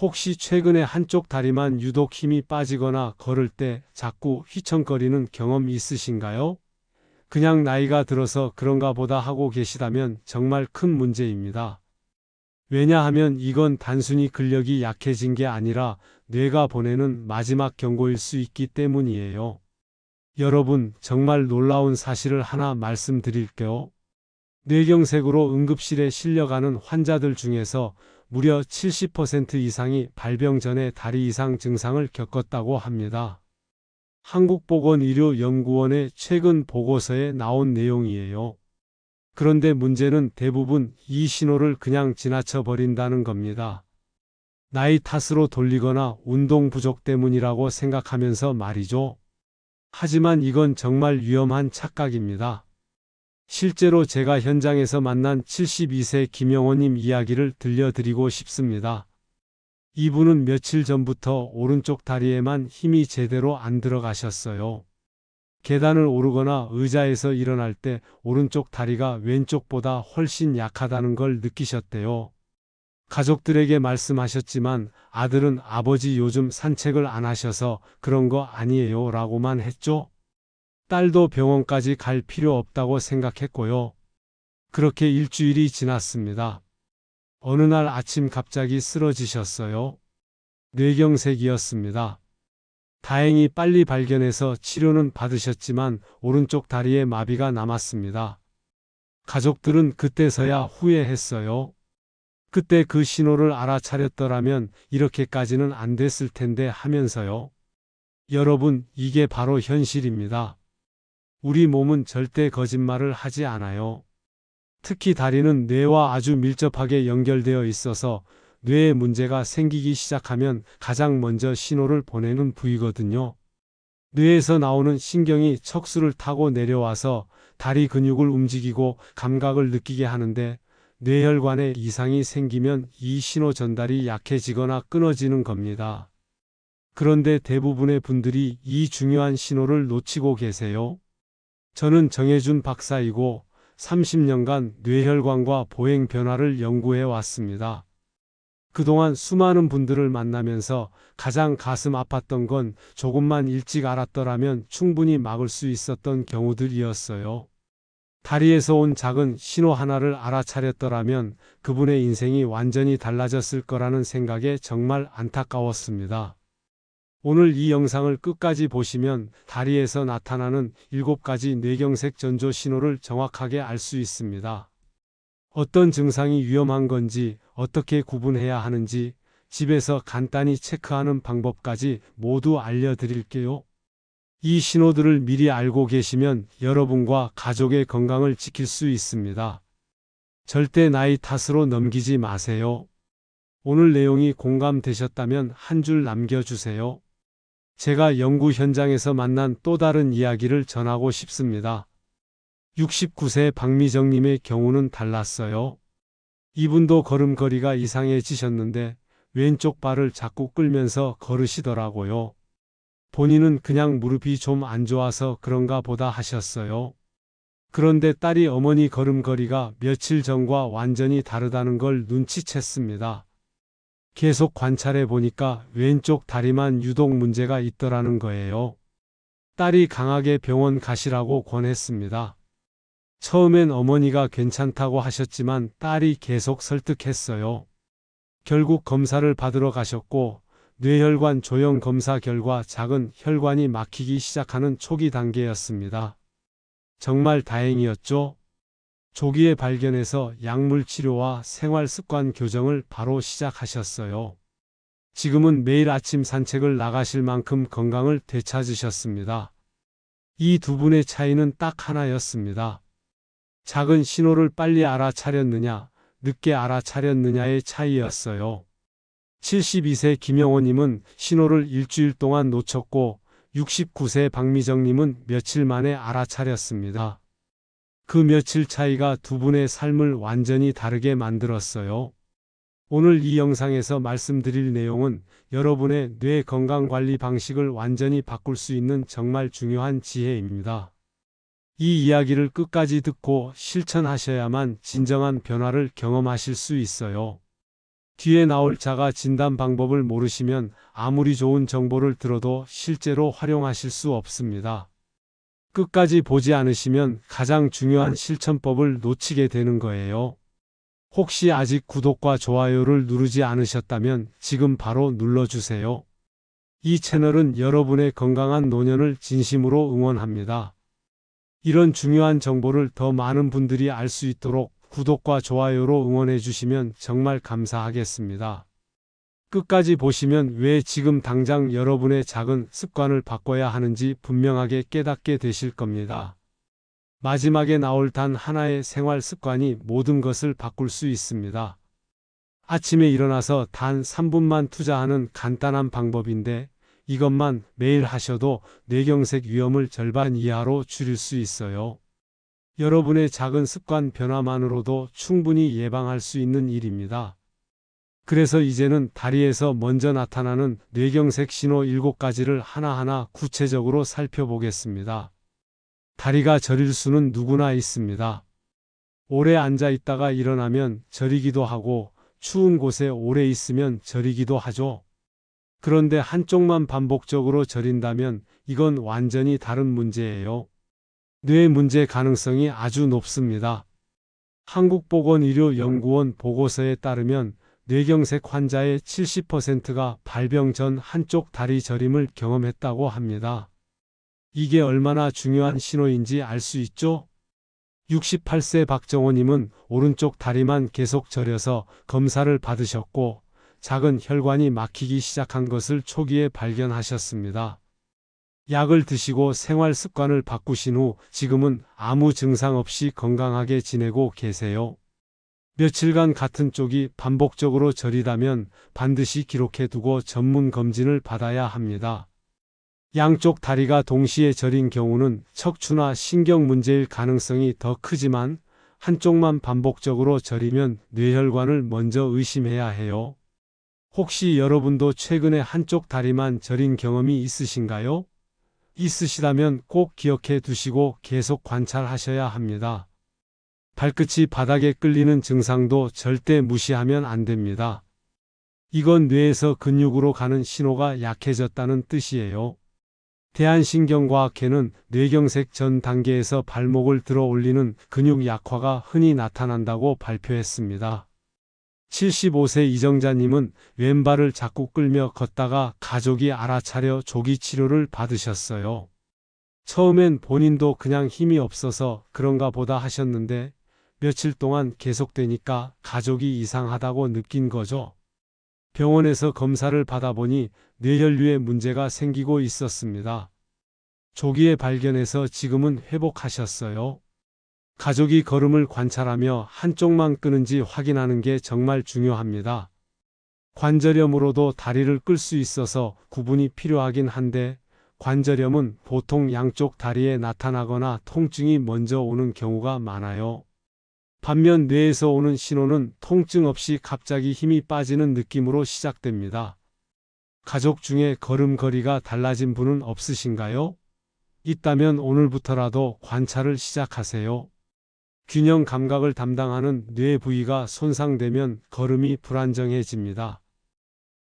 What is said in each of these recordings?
혹시 최근에 한쪽 다리만 유독 힘이 빠지거나 걸을 때 자꾸 휘청거리는 경험 있으신가요? 그냥 나이가 들어서 그런가 보다 하고 계시다면 정말 큰 문제입니다. 왜냐하면 이건 단순히 근력이 약해진 게 아니라 뇌가 보내는 마지막 경고일 수 있기 때문이에요. 여러분, 정말 놀라운 사실을 하나 말씀드릴게요. 뇌경색으로 응급실에 실려가는 환자들 중에서 무려 70% 이상이 발병 전에 다리 이상 증상을 겪었다고 합니다. 한국보건의료연구원의 최근 보고서에 나온 내용이에요. 그런데 문제는 대부분 이 신호를 그냥 지나쳐 버린다는 겁니다. 나이 탓으로 돌리거나 운동 부족 때문이라고 생각하면서 말이죠. 하지만 이건 정말 위험한 착각입니다. 실제로 제가 현장에서 만난 72세 김영호님 이야기를 들려드리고 싶습니다. 이분은 며칠 전부터 오른쪽 다리에만 힘이 제대로 안 들어가셨어요. 계단을 오르거나 의자에서 일어날 때 오른쪽 다리가 왼쪽보다 훨씬 약하다는 걸 느끼셨대요. 가족들에게 말씀하셨지만 아들은 아버지 요즘 산책을 안 하셔서 그런 거 아니에요 라고만 했죠. 딸도 병원까지 갈 필요 없다고 생각했고요. 그렇게 일주일이 지났습니다. 어느 날 아침 갑자기 쓰러지셨어요. 뇌경색이었습니다. 다행히 빨리 발견해서 치료는 받으셨지만 오른쪽 다리에 마비가 남았습니다. 가족들은 그때서야 후회했어요. 그때 그 신호를 알아차렸더라면 이렇게까지는 안 됐을 텐데 하면서요. 여러분, 이게 바로 현실입니다. 우리 몸은 절대 거짓말을 하지 않아요. 특히 다리는 뇌와 아주 밀접하게 연결되어 있어서 뇌에 문제가 생기기 시작하면 가장 먼저 신호를 보내는 부위거든요. 뇌에서 나오는 신경이 척수를 타고 내려와서 다리 근육을 움직이고 감각을 느끼게 하는데 뇌혈관에 이상이 생기면 이 신호 전달이 약해지거나 끊어지는 겁니다. 그런데 대부분의 분들이 이 중요한 신호를 놓치고 계세요. 저는 정혜준 박사이고 30년간 뇌혈관과 보행 변화를 연구해 왔습니다. 그동안 수많은 분들을 만나면서 가장 가슴 아팠던 건 조금만 일찍 알았더라면 충분히 막을 수 있었던 경우들이었어요. 다리에서 온 작은 신호 하나를 알아차렸더라면 그분의 인생이 완전히 달라졌을 거라는 생각에 정말 안타까웠습니다. 오늘 이 영상을 끝까지 보시면 다리에서 나타나는 7가지 뇌경색 전조 신호를 정확하게 알 수 있습니다. 어떤 증상이 위험한 건지, 어떻게 구분해야 하는지, 집에서 간단히 체크하는 방법까지 모두 알려드릴게요. 이 신호들을 미리 알고 계시면 여러분과 가족의 건강을 지킬 수 있습니다. 절대 나이 탓으로 넘기지 마세요. 오늘 내용이 공감되셨다면 한 줄 남겨주세요. 제가 연구 현장에서 만난 또 다른 이야기를 전하고 싶습니다. 69세 박미정님의 경우는 달랐어요. 이분도 걸음걸이가 이상해지셨는데 왼쪽 발을 자꾸 끌면서 걸으시더라고요. 본인은 그냥 무릎이 좀 안 좋아서 그런가 보다 하셨어요. 그런데 딸이 어머니 걸음걸이가 며칠 전과 완전히 다르다는 걸 눈치챘습니다. 계속 관찰해 보니까 왼쪽 다리만 유독 문제가 있더라는 거예요. 딸이 강하게 병원 가시라고 권했습니다. 처음엔 어머니가 괜찮다고 하셨지만 딸이 계속 설득했어요. 결국 검사를 받으러 가셨고 뇌혈관 조형 검사 결과 작은 혈관이 막히기 시작하는 초기 단계였습니다. 정말 다행이었죠? 조기에 발견해서 약물 치료와 생활 습관 교정을 바로 시작하셨어요. 지금은 매일 아침 산책을 나가실 만큼 건강을 되찾으셨습니다. 이 두 분의 차이는 딱 하나였습니다. 작은 신호를 빨리 알아차렸느냐, 늦게 알아차렸느냐의 차이였어요. 72세 김영호님은 신호를 일주일 동안 놓쳤고 69세 박미정님은 며칠 만에 알아차렸습니다. 그 며칠 차이가 두 분의 삶을 완전히 다르게 만들었어요. 오늘 이 영상에서 말씀드릴 내용은 여러분의 뇌 건강 관리 방식을 완전히 바꿀 수 있는 정말 중요한 지혜입니다. 이 이야기를 끝까지 듣고 실천하셔야만 진정한 변화를 경험하실 수 있어요. 뒤에 나올 자가 진단 방법을 모르시면 아무리 좋은 정보를 들어도 실제로 활용하실 수 없습니다. 끝까지 보지 않으시면 가장 중요한 실천법을 놓치게 되는 거예요. 혹시 아직 구독과 좋아요를 누르지 않으셨다면 지금 바로 눌러주세요. 이 채널은 여러분의 건강한 노년을 진심으로 응원합니다. 이런 중요한 정보를 더 많은 분들이 알 수 있도록 구독과 좋아요로 응원해 주시면 정말 감사하겠습니다. 끝까지 보시면 왜 지금 당장 여러분의 작은 습관을 바꿔야 하는지 분명하게 깨닫게 되실 겁니다. 마지막에 나올 단 하나의 생활 습관이 모든 것을 바꿀 수 있습니다. 아침에 일어나서 단 3분만 투자하는 간단한 방법인데 이것만 매일 하셔도 뇌경색 위험을 절반 이하로 줄일 수 있어요. 여러분의 작은 습관 변화만으로도 충분히 예방할 수 있는 일입니다. 그래서 이제는 다리에서 먼저 나타나는 뇌경색 신호 7가지를 하나하나 구체적으로 살펴보겠습니다. 다리가 저릴 수는 누구나 있습니다. 오래 앉아 있다가 일어나면 저리기도 하고 추운 곳에 오래 있으면 저리기도 하죠. 그런데 한쪽만 반복적으로 저린다면 이건 완전히 다른 문제예요. 뇌 문제 가능성이 아주 높습니다. 한국보건의료연구원 보고서에 따르면 뇌경색 환자의 70%가 발병 전 한쪽 다리 저림을 경험했다고 합니다. 이게 얼마나 중요한 신호인지 알 수 있죠? 68세 박정호님은 오른쪽 다리만 계속 저려서 검사를 받으셨고 작은 혈관이 막히기 시작한 것을 초기에 발견하셨습니다. 약을 드시고 생활 습관을 바꾸신 후 지금은 아무 증상 없이 건강하게 지내고 계세요. 며칠간 같은 쪽이 반복적으로 저리다면 반드시 기록해 두고 전문 검진을 받아야 합니다. 양쪽 다리가 동시에 저린 경우는 척추나 신경 문제일 가능성이 더 크지만 한쪽만 반복적으로 저리면 뇌혈관을 먼저 의심해야 해요. 혹시 여러분도 최근에 한쪽 다리만 저린 경험이 있으신가요? 있으시다면 꼭 기억해 두시고 계속 관찰하셔야 합니다. 발끝이 바닥에 끌리는 증상도 절대 무시하면 안 됩니다. 이건 뇌에서 근육으로 가는 신호가 약해졌다는 뜻이에요. 대한신경과학회는 뇌경색 전 단계에서 발목을 들어 올리는 근육 약화가 흔히 나타난다고 발표했습니다. 75세 이정자님은 왼발을 자꾸 끌며 걷다가 가족이 알아차려 조기 치료를 받으셨어요. 처음엔 본인도 그냥 힘이 없어서 그런가 보다 하셨는데 며칠 동안 계속되니까 가족이 이상하다고 느낀 거죠. 병원에서 검사를 받아보니 뇌혈류에 문제가 생기고 있었습니다. 조기에 발견해서 지금은 회복하셨어요. 가족이 걸음을 관찰하며 한쪽만 끄는지 확인하는 게 정말 중요합니다. 관절염으로도 다리를 끌 수 있어서 구분이 필요하긴 한데 관절염은 보통 양쪽 다리에 나타나거나 통증이 먼저 오는 경우가 많아요. 반면 뇌에서 오는 신호는 통증 없이 갑자기 힘이 빠지는 느낌으로 시작됩니다. 가족 중에 걸음걸이가 달라진 분은 없으신가요? 있다면 오늘부터라도 관찰을 시작하세요. 균형 감각을 담당하는 뇌 부위가 손상되면 걸음이 불안정해집니다.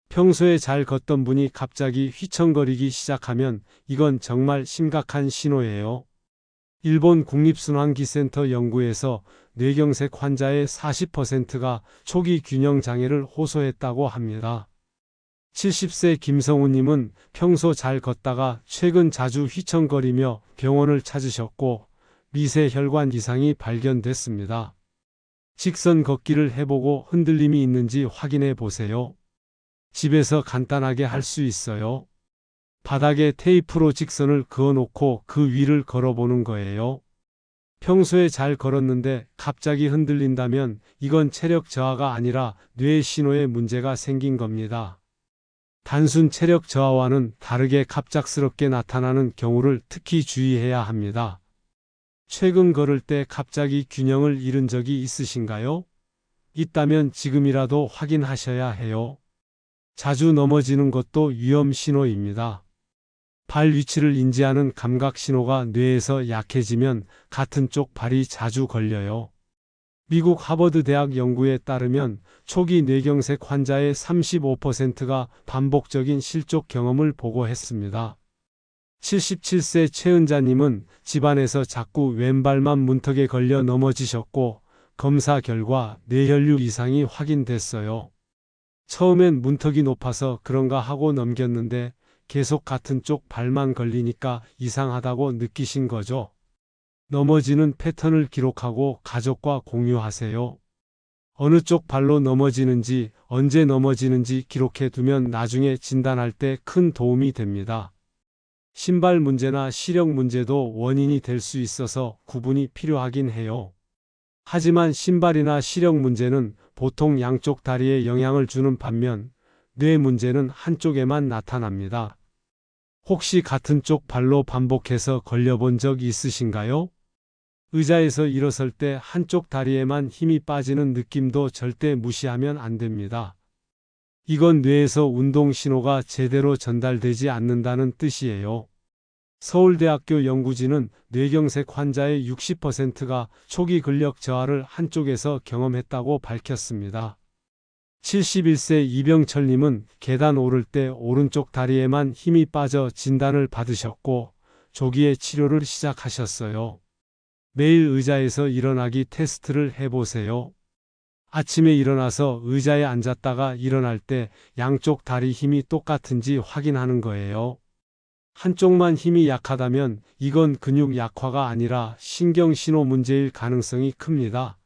평소에 잘 걷던 분이 갑자기 휘청거리기 시작하면 이건 정말 심각한 신호예요. 일본 국립순환기센터 연구에서 뇌경색 환자의 40%가 초기 균형 장애를 호소했다고 합니다. 70세 김성우님은 평소 잘 걷다가 최근 자주 휘청거리며 병원을 찾으셨고 미세 혈관 이상이 발견됐습니다. 직선 걷기를 해보고 흔들림이 있는지 확인해 보세요. 집에서 간단하게 할 수 있어요. 바닥에 테이프로 직선을 그어놓고 그 위를 걸어보는 거예요. 평소에 잘 걸었는데 갑자기 흔들린다면 이건 체력 저하가 아니라 뇌 신호에 문제가 생긴 겁니다. 단순 체력 저하와는 다르게 갑작스럽게 나타나는 경우를 특히 주의해야 합니다. 최근 걸을 때 갑자기 균형을 잃은 적이 있으신가요? 있다면 지금이라도 확인하셔야 해요. 자주 넘어지는 것도 위험 신호입니다. 발 위치를 인지하는 감각 신호가 뇌에서 약해지면 같은 쪽 발이 자주 걸려요. 미국 하버드 대학 연구에 따르면 초기 뇌경색 환자의 35%가 반복적인 실족 경험을 보고했습니다. 77세 최은자님은 집안에서 자꾸 왼발만 문턱에 걸려 넘어지셨고 검사 결과 뇌혈류 이상이 확인됐어요. 처음엔 문턱이 높아서 그런가 하고 넘겼는데 계속 같은 쪽 발만 걸리니까 이상하다고 느끼신 거죠. 넘어지는 패턴을 기록하고 가족과 공유하세요. 어느 쪽 발로 넘어지는지 언제 넘어지는지 기록해 두면 나중에 진단할 때 큰 도움이 됩니다. 신발 문제나 시력 문제도 원인이 될 수 있어서 구분이 필요하긴 해요. 하지만 신발이나 시력 문제는 보통 양쪽 다리에 영향을 주는 반면 뇌 문제는 한쪽에만 나타납니다. 혹시 같은 쪽 발로 반복해서 걸려본 적 있으신가요? 의자에서 일어설 때 한쪽 다리에만 힘이 빠지는 느낌도 절대 무시하면 안 됩니다. 이건 뇌에서 운동 신호가 제대로 전달되지 않는다는 뜻이에요. 서울대학교 연구진은 뇌경색 환자의 60%가 초기 근력 저하를 한쪽에서 경험했다고 밝혔습니다. 71세 이병철님은 계단 오를 때 오른쪽 다리에만 힘이 빠져 진단을 받으셨고 조기에 치료를 시작하셨어요. 매일 의자에서 일어나기 테스트를 해보세요. 아침에 일어나서 의자에 앉았다가 일어날 때 양쪽 다리 힘이 똑같은지 확인하는 거예요. 한쪽만 힘이 약하다면 이건 근육 약화가 아니라 신경 신호 문제일 가능성이 큽니다.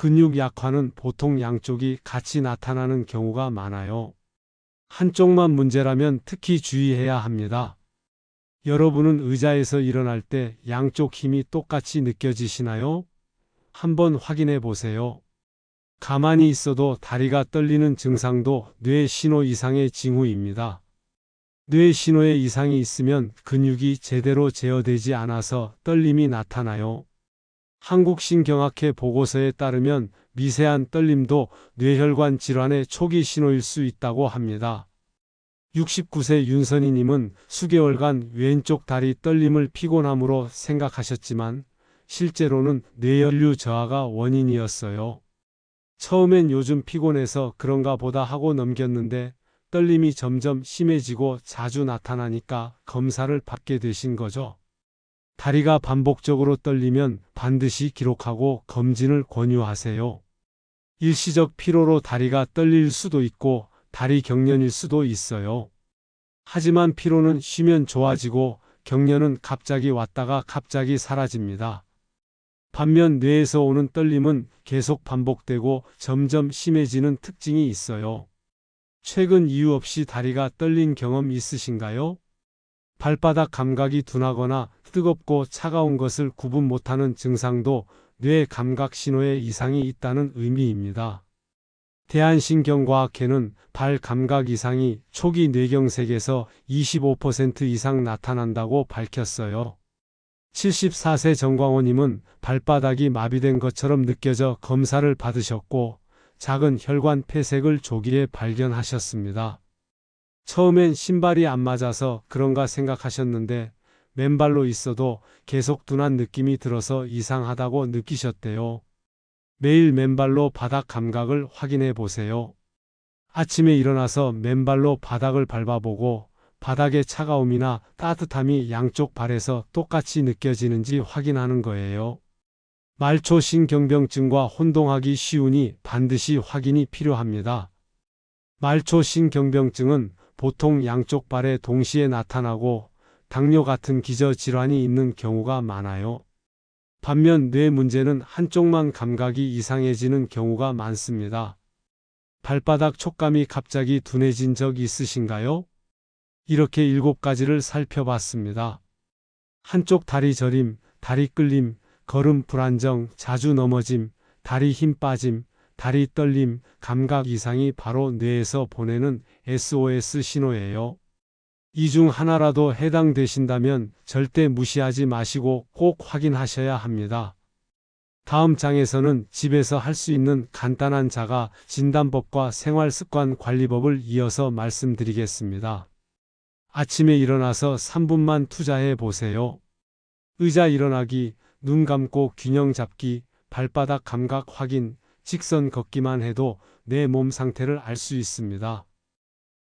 근육 약화는 보통 양쪽이 같이 나타나는 경우가 많아요. 한쪽만 문제라면 특히 주의해야 합니다. 여러분은 의자에서 일어날 때 양쪽 힘이 똑같이 느껴지시나요? 한번 확인해 보세요. 가만히 있어도 다리가 떨리는 증상도 뇌 신호 이상의 징후입니다. 뇌 신호에 이상이 있으면 근육이 제대로 제어되지 않아서 떨림이 나타나요. 한국신경학회 보고서에 따르면 미세한 떨림도 뇌혈관 질환의 초기 신호일 수 있다고 합니다. 69세 윤선희님은 수개월간 왼쪽 다리 떨림을 피곤함으로 생각하셨지만 실제로는 뇌혈류 저하가 원인이었어요. 처음엔 요즘 피곤해서 그런가 보다 하고 넘겼는데 떨림이 점점 심해지고 자주 나타나니까 검사를 받게 되신 거죠. 다리가 반복적으로 떨리면 반드시 기록하고 검진을 권유하세요. 일시적 피로로 다리가 떨릴 수도 있고 다리 경련일 수도 있어요. 하지만 피로는 쉬면 좋아지고 경련은 갑자기 왔다가 갑자기 사라집니다. 반면 뇌에서 오는 떨림은 계속 반복되고 점점 심해지는 특징이 있어요. 최근 이유 없이 다리가 떨린 경험 있으신가요? 발바닥 감각이 둔하거나 뜨겁고 차가운 것을 구분 못하는 증상도 뇌 감각 신호에 이상이 있다는 의미입니다. 대한신경과학회는 발 감각 이상이 초기 뇌경색에서 25% 이상 나타난다고 밝혔어요. 74세 정광호님은 발바닥이 마비된 것처럼 느껴져 검사를 받으셨고 작은 혈관 폐색을 조기에 발견하셨습니다. 처음엔 신발이 안 맞아서 그런가 생각하셨는데 맨발로 있어도 계속 둔한 느낌이 들어서 이상하다고 느끼셨대요. 매일 맨발로 바닥 감각을 확인해 보세요. 아침에 일어나서 맨발로 바닥을 밟아보고 바닥의 차가움이나 따뜻함이 양쪽 발에서 똑같이 느껴지는지 확인하는 거예요. 말초 신경병증과 혼동하기 쉬우니 반드시 확인이 필요합니다. 말초 신경병증은 보통 양쪽 발에 동시에 나타나고 당뇨 같은 기저 질환이 있는 경우가 많아요. 반면 뇌 문제는 한쪽만 감각이 이상해지는 경우가 많습니다. 발바닥 촉감이 갑자기 둔해진 적 있으신가요? 이렇게 일곱 가지를 살펴봤습니다. 한쪽 다리 저림, 다리 끌림, 걸음 불안정, 자주 넘어짐, 다리 힘 빠짐, 다리 떨림, 감각 이상이 바로 뇌에서 보내는 SOS 신호예요. 이 중 하나라도 해당되신다면 절대 무시하지 마시고 꼭 확인하셔야 합니다. 다음 장에서는 집에서 할 수 있는 간단한 자가 진단법과 생활습관 관리법을 이어서 말씀드리겠습니다. 아침에 일어나서 3분만 투자해 보세요. 의자 일어나기, 눈 감고 균형 잡기, 발바닥 감각 확인, 직선 걷기만 해도 내 몸 상태를 알 수 있습니다.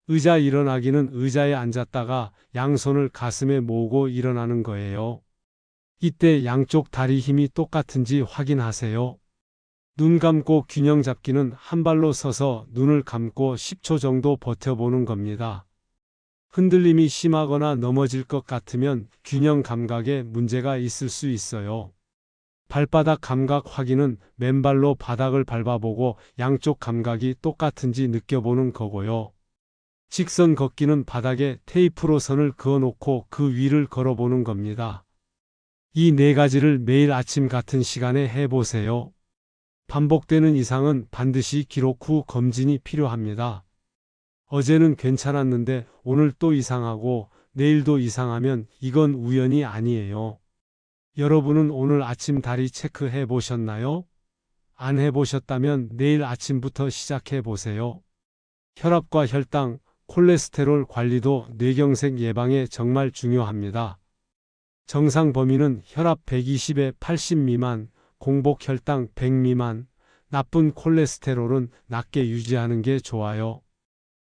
의자 일어나기는 의자에 앉았다가 양손을 가슴에 모으고 일어나는 거예요. 이때 양쪽 다리 힘이 똑같은지 확인하세요. 눈 감고 균형 잡기는 한 발로 서서 눈을 감고 10초 정도 버텨보는 겁니다. 흔들림이 심하거나 넘어질 것 같으면 균형 감각에 문제가 있을 수 있어요. 발바닥 감각 확인은 맨발로 바닥을 밟아보고 양쪽 감각이 똑같은지 느껴보는 거고요. 직선 걷기는 바닥에 테이프로 선을 그어놓고 그 위를 걸어보는 겁니다. 이 네 가지를 매일 아침 같은 시간에 해보세요. 반복되는 이상은 반드시 기록 후 검진이 필요합니다. 어제는 괜찮았는데 오늘 또 이상하고 내일도 이상하면 이건 우연이 아니에요. 여러분은 오늘 아침 다리 체크해 보셨나요? 안 해보셨다면 내일 아침부터 시작해 보세요. 혈압과 혈당, 콜레스테롤 관리도 뇌경색 예방에 정말 중요합니다. 정상 범위는 혈압 120에 80 미만, 공복 혈당 100 미만, 나쁜 콜레스테롤은 낮게 유지하는 게 좋아요.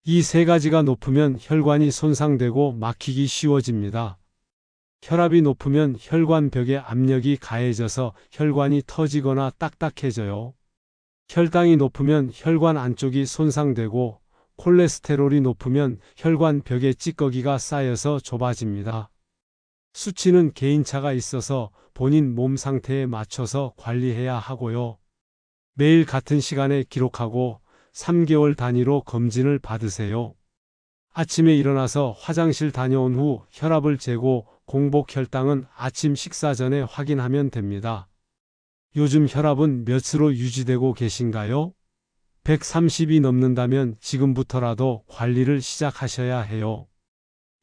이 세 가지가 높으면 혈관이 손상되고 막히기 쉬워집니다. 혈압이 높으면 혈관벽에 압력이 가해져서 혈관이 터지거나 딱딱해져요. 혈당이 높으면 혈관 안쪽이 손상되고 콜레스테롤이 높으면 혈관 벽에 찌꺼기가 쌓여서 좁아집니다. 수치는 개인차가 있어서 본인 몸 상태에 맞춰서 관리해야 하고요. 매일 같은 시간에 기록하고 3개월 단위로 검진을 받으세요. 아침에 일어나서 화장실 다녀온 후 혈압을 재고 공복 혈당은 아침 식사 전에 확인하면 됩니다. 요즘 혈압은 몇으로 유지되고 계신가요? 130이 넘는다면 지금부터라도 관리를 시작하셔야 해요.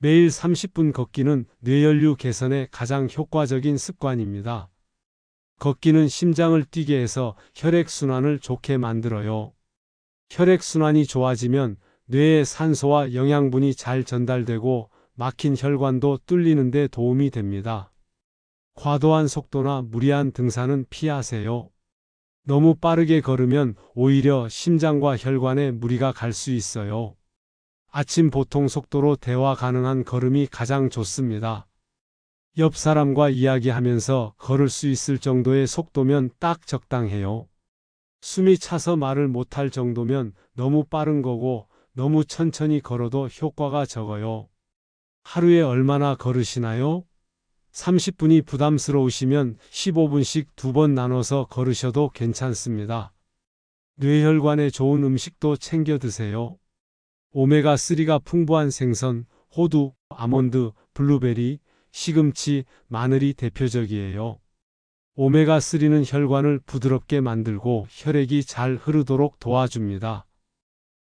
매일 30분 걷기는 뇌혈류 개선에 가장 효과적인 습관입니다. 걷기는 심장을 뛰게 해서 혈액순환을 좋게 만들어요. 혈액순환이 좋아지면 뇌에 산소와 영양분이 잘 전달되고 막힌 혈관도 뚫리는 데 도움이 됩니다. 과도한 속도나 무리한 등산은 피하세요. 너무 빠르게 걸으면 오히려 심장과 혈관에 무리가 갈 수 있어요. 아침 보통 속도로 대화 가능한 걸음이 가장 좋습니다. 옆 사람과 이야기하면서 걸을 수 있을 정도의 속도면 딱 적당해요. 숨이 차서 말을 못할 정도면 너무 빠른 거고 너무 천천히 걸어도 효과가 적어요. 하루에 얼마나 걸으시나요? 30분이 부담스러우시면 15분씩 두 번 나눠서 걸으셔도 괜찮습니다. 뇌혈관에 좋은 음식도 챙겨 드세요. 오메가3가 풍부한 생선, 호두, 아몬드, 블루베리, 시금치, 마늘이 대표적이에요. 오메가3는 혈관을 부드럽게 만들고 혈액이 잘 흐르도록 도와줍니다.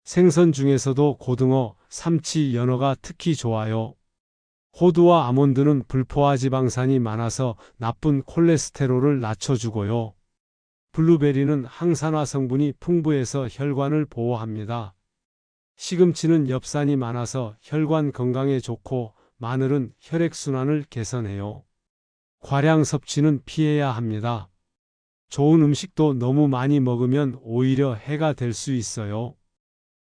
생선 중에서도 고등어, 삼치, 연어가 특히 좋아요. 호두와 아몬드는 불포화 지방산이 많아서 나쁜 콜레스테롤을 낮춰주고요. 블루베리는 항산화 성분이 풍부해서 혈관을 보호합니다. 시금치는 엽산이 많아서 혈관 건강에 좋고 마늘은 혈액순환을 개선해요. 과량 섭취는 피해야 합니다. 좋은 음식도 너무 많이 먹으면 오히려 해가 될 수 있어요.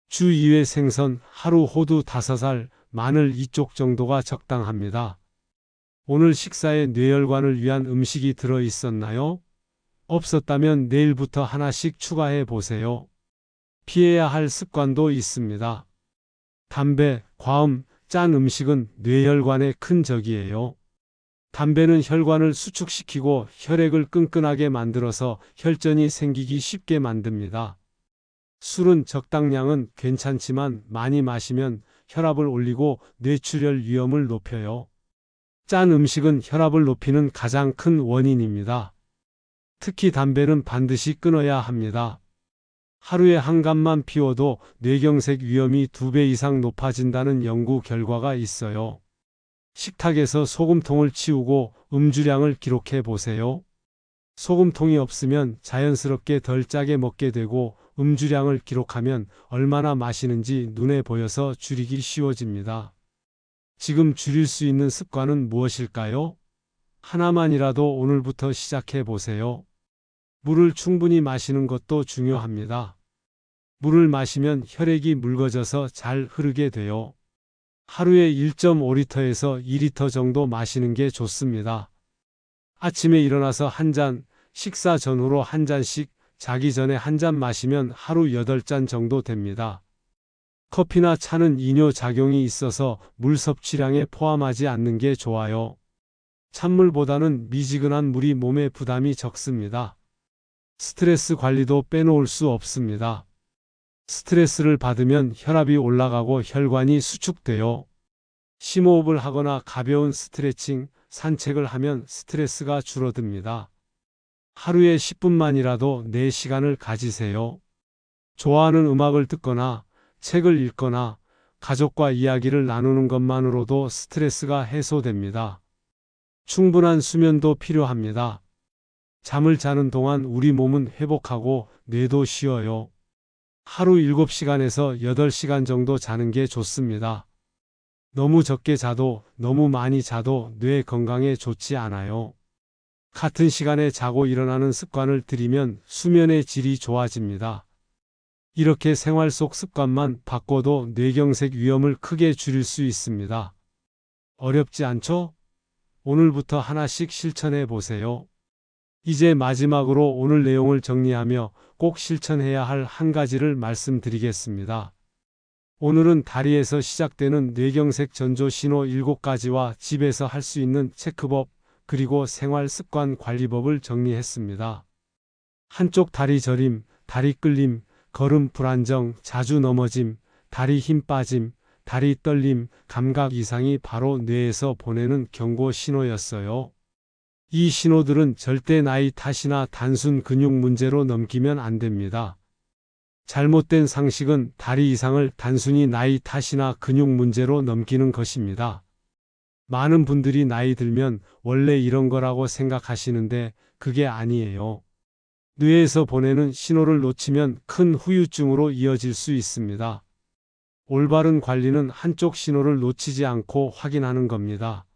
주 2회 생선, 하루 호두 5알, 마늘 이쪽 정도가 적당합니다. 오늘 식사에 뇌혈관을 위한 음식이 들어 있었나요? 없었다면 내일부터 하나씩 추가해 보세요. 피해야 할 습관도 있습니다. 담배, 과음, 짠 음식은 뇌혈관에 큰 적이에요. 담배는 혈관을 수축시키고 혈액을 끈끈하게 만들어서 혈전이 생기기 쉽게 만듭니다. 술은 적당량은 괜찮지만 많이 마시면 혈압을 올리고 뇌출혈 위험을 높여요. 짠 음식은 혈압을 높이는 가장 큰 원인입니다. 특히 담배는 반드시 끊어야 합니다. 하루에 한 갑만 피워도 뇌경색 위험이 두 배 이상 높아진다는 연구 결과가 있어요. 식탁에서 소금통을 치우고 음주량을 기록해 보세요. 소금통이 없으면 자연스럽게 덜 짜게 먹게 되고 음주량을 기록하면 얼마나 마시는지 눈에 보여서 줄이기 쉬워집니다. 지금 줄일 수 있는 습관은 무엇일까요? 하나만이라도 오늘부터 시작해 보세요. 물을 충분히 마시는 것도 중요합니다. 물을 마시면 혈액이 묽어져서 잘 흐르게 돼요. 하루에 1.5리터에서 2리터 정도 마시는 게 좋습니다. 아침에 일어나서 한 잔, 식사 전후로 한 잔씩, 자기 전에 한 잔 마시면 하루 8잔 정도 됩니다. 커피나 차는 이뇨 작용이 있어서 물 섭취량에 포함하지 않는 게 좋아요. 찬물보다는 미지근한 물이 몸에 부담이 적습니다. 스트레스 관리도 빼놓을 수 없습니다. 스트레스를 받으면 혈압이 올라가고 혈관이 수축돼요. 심호흡을 하거나 가벼운 스트레칭, 산책을 하면 스트레스가 줄어듭니다. 하루에 10분만이라도 내 시간을 가지세요. 좋아하는 음악을 듣거나 책을 읽거나 가족과 이야기를 나누는 것만으로도 스트레스가 해소됩니다. 충분한 수면도 필요합니다. 잠을 자는 동안 우리 몸은 회복하고 뇌도 쉬어요. 하루 7시간에서 8시간 정도 자는 게 좋습니다. 너무 적게 자도 너무 많이 자도 뇌 건강에 좋지 않아요. 같은 시간에 자고 일어나는 습관을 들이면 수면의 질이 좋아집니다. 이렇게 생활 속 습관만 바꿔도 뇌경색 위험을 크게 줄일 수 있습니다. 어렵지 않죠? 오늘부터 하나씩 실천해 보세요. 이제 마지막으로 오늘 내용을 정리하며 꼭 실천해야 할 한 가지를 말씀드리겠습니다. 오늘은 다리에서 시작되는 뇌경색 전조 신호 7가지와 집에서 할 수 있는 체크법, 그리고 생활 습관 관리법을 정리했습니다. 한쪽 다리 저림, 다리 끌림, 걸음 불안정, 자주 넘어짐, 다리 힘 빠짐, 다리 떨림, 감각 이상이 바로 뇌에서 보내는 경고 신호였어요. 이 신호들은 절대 나이 탓이나 단순 근육 문제로 넘기면 안 됩니다. 잘못된 상식은 다리 이상을 단순히 나이 탓이나 근육 문제로 넘기는 것입니다. 많은 분들이 나이 들면 원래 이런 거라고 생각하시는데 그게 아니에요. 뇌에서 보내는 신호를 놓치면 큰 후유증으로 이어질 수 있습니다. 올바른 관리는 한쪽 신호를 놓치지 않고 확인하는 겁니다.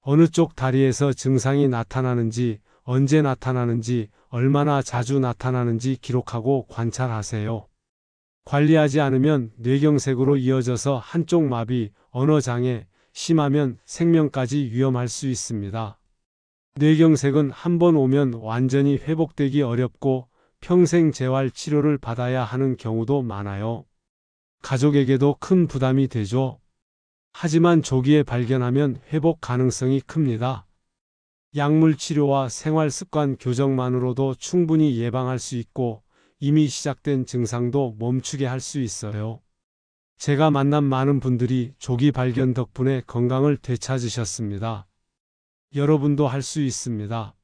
어느 쪽 다리에서 증상이 나타나는지, 언제 나타나는지, 얼마나 자주 나타나는지 기록하고 관찰하세요. 관리하지 않으면 뇌경색으로 이어져서 한쪽 마비, 언어장애, 심하면 생명까지 위험할 수 있습니다. 뇌경색은 한 번 오면 완전히 회복되기 어렵고 평생 재활 치료를 받아야 하는 경우도 많아요. 가족에게도 큰 부담이 되죠. 하지만 조기에 발견하면 회복 가능성이 큽니다. 약물 치료와 생활 습관 교정만으로도 충분히 예방할 수 있고 이미 시작된 증상도 멈추게 할 수 있어요. 제가 만난 많은 분들이 조기 발견 덕분에 건강을 되찾으셨습니다. 여러분도 할 수 있습니다.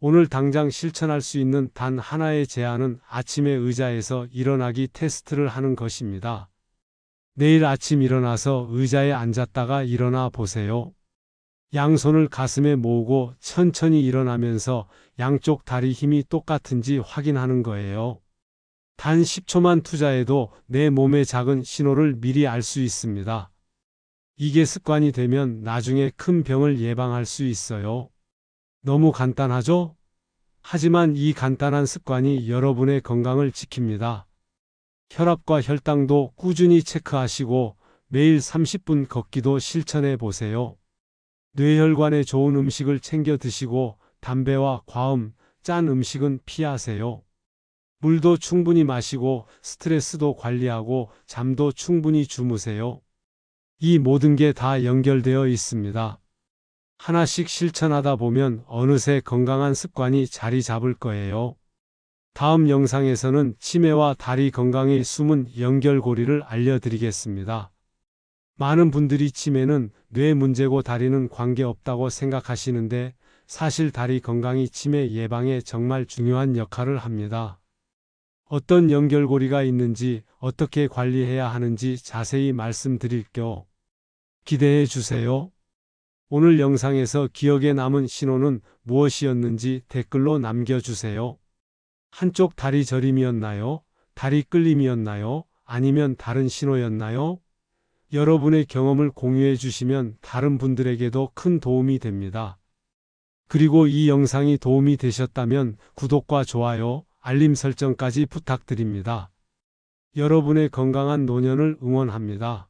오늘 당장 실천할 수 있는 단 하나의 제안은 아침에 의자에서 일어나기 테스트를 하는 것입니다. 내일 아침 일어나서 의자에 앉았다가 일어나 보세요. 양손을 가슴에 모으고 천천히 일어나면서 양쪽 다리 힘이 똑같은지 확인하는 거예요. 단 10초만 투자해도 내 몸의 작은 신호를 미리 알 수 있습니다. 이게 습관이 되면 나중에 큰 병을 예방할 수 있어요. 너무 간단하죠? 하지만 이 간단한 습관이 여러분의 건강을 지킵니다. 혈압과 혈당도 꾸준히 체크하시고 매일 30분 걷기도 실천해 보세요. 뇌혈관에 좋은 음식을 챙겨 드시고 담배와 과음, 짠 음식은 피하세요. 물도 충분히 마시고 스트레스도 관리하고 잠도 충분히 주무세요. 이 모든 게 다 연결되어 있습니다. 하나씩 실천하다 보면 어느새 건강한 습관이 자리 잡을 거예요. 다음 영상에서는 치매와 다리 건강의 숨은 연결고리를 알려드리겠습니다. 많은 분들이 치매는 뇌 문제고 다리는 관계없다고 생각하시는데 사실 다리 건강이 치매 예방에 정말 중요한 역할을 합니다. 어떤 연결고리가 있는지 어떻게 관리해야 하는지 자세히 말씀드릴게요. 기대해 주세요. 오늘 영상에서 기억에 남은 신호는 무엇이었는지 댓글로 남겨주세요. 한쪽 다리 저림이었나요? 다리 끌림이었나요? 아니면 다른 신호였나요? 여러분의 경험을 공유해 주시면 다른 분들에게도 큰 도움이 됩니다. 그리고 이 영상이 도움이 되셨다면 구독과 좋아요, 알림 설정까지 부탁드립니다. 여러분의 건강한 노년을 응원합니다.